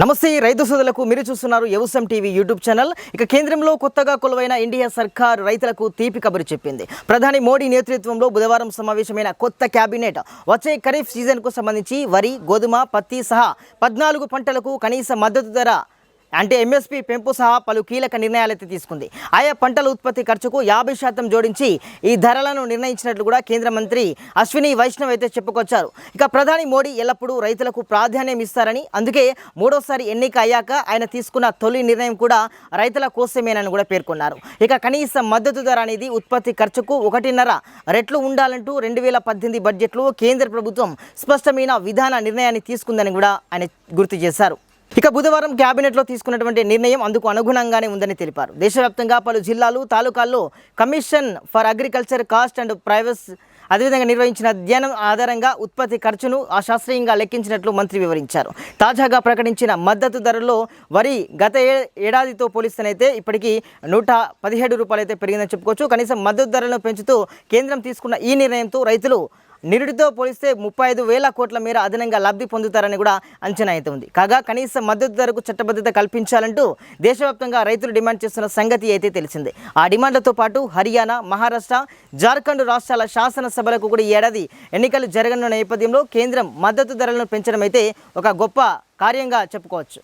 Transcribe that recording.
నమస్తే రైతు సోదరులకు మీరు చూస్తున్నారు వ్యవసాయం టీవీ యూట్యూబ్ ఛానల్. ఇక కేంద్రంలో కొత్తగా కొలువైన ఇండియా సర్కార్ రైతులకు తీపి కబురు చెప్పింది. ప్రధాని మోడీ నేతృత్వంలో బుధవారం సమావేశమైన కొత్త కేబినెట్ వచ్చే ఖరీఫ్ సీజన్కు సంబంధించి వరి గోధుమ పత్తి సహా పద్నాలుగు పంటలకు కనీస మద్దతు ధర అంటే ఎంఎస్పి పెంపు సహా పలు కీలక నిర్ణయాలైతే తీసుకుంది. ఆయా పంటల ఉత్పత్తి ఖర్చుకు యాభై శాతం జోడించి ఈ ధరలను నిర్ణయించినట్లు కూడా కేంద్ర మంత్రి అశ్విని వైష్ణవ్ అయితే చెప్పుకొచ్చారు. ఇక ప్రధాని మోడీ ఎల్లప్పుడూ రైతులకు ప్రాధాన్యం ఇస్తారని అందుకే మూడోసారి ఎన్నిక అయ్యాక ఆయన తీసుకున్న తొలి నిర్ణయం కూడా రైతుల కోసమేనని కూడా పేర్కొన్నారు. ఇక కనీస మద్దతు ధర అనేది ఉత్పత్తి ఖర్చుకు ఒకటిన్నర రెట్లు ఉండాలంటూ రెండు వేల పద్దెనిమిది బడ్జెట్లో కేంద్ర ప్రభుత్వం స్పష్టమైన విధాన నిర్ణయాన్ని తీసుకుందని కూడా ఆయన గుర్తు చేశారు. ఇక బుధవారం కేబినెట్లో తీసుకున్నటువంటి నిర్ణయం అందుకు అనుగుణంగానే ఉందని తెలిపారు. దేశవ్యాప్తంగా పలు జిల్లాలు తాలూకాల్లో commission for agriculture cost and prices అదేవిధంగా నిర్వహించిన అధ్యయనం ఆధారంగా ఉత్పత్తి ఖర్చును అశాస్త్రీయంగా లెక్కించినట్లు మంత్రి వివరించారు. తాజాగా ప్రకటించిన మద్దతు ధరలో వరి గత ఏ- ఏడాదితో పోలిస్తేనైతే ఇప్పటికీ నూట పదిహేడు రూపాయలు అయితే పెరిగిందని చెప్పుకోవచ్చు. కనీసం మద్దతు ధరలను పెంచుతూ కేంద్రం తీసుకున్న ఈ నిర్ణయంతో రైతులు నిరుడితో పోలిస్తే ముప్పై ఐదు వేల కోట్ల మేర అదనంగా లబ్ధి పొందుతారని కూడా అంచనా అయితే ఉంది. కాగా కనీస మద్దతు ధరకు చట్టబద్ధత కల్పించాలంటూ దేశవ్యాప్తంగా రైతులు డిమాండ్ చేస్తున్న సంగతి అయితే తెలిసిందే. ఆ డిమాండ్లతో పాటు హర్యానా మహారాష్ట్ర జార్ఖండ్ రాష్ట్రాల శాసనసభలకు కూడా ఈ ఏడాది ఎన్నికలు జరగనున్న నేపథ్యంలో కేంద్రం మద్దతు ధరలను పెంచడం అయితే ఒక గొప్ప కార్యంగా చెప్పుకోవచ్చు.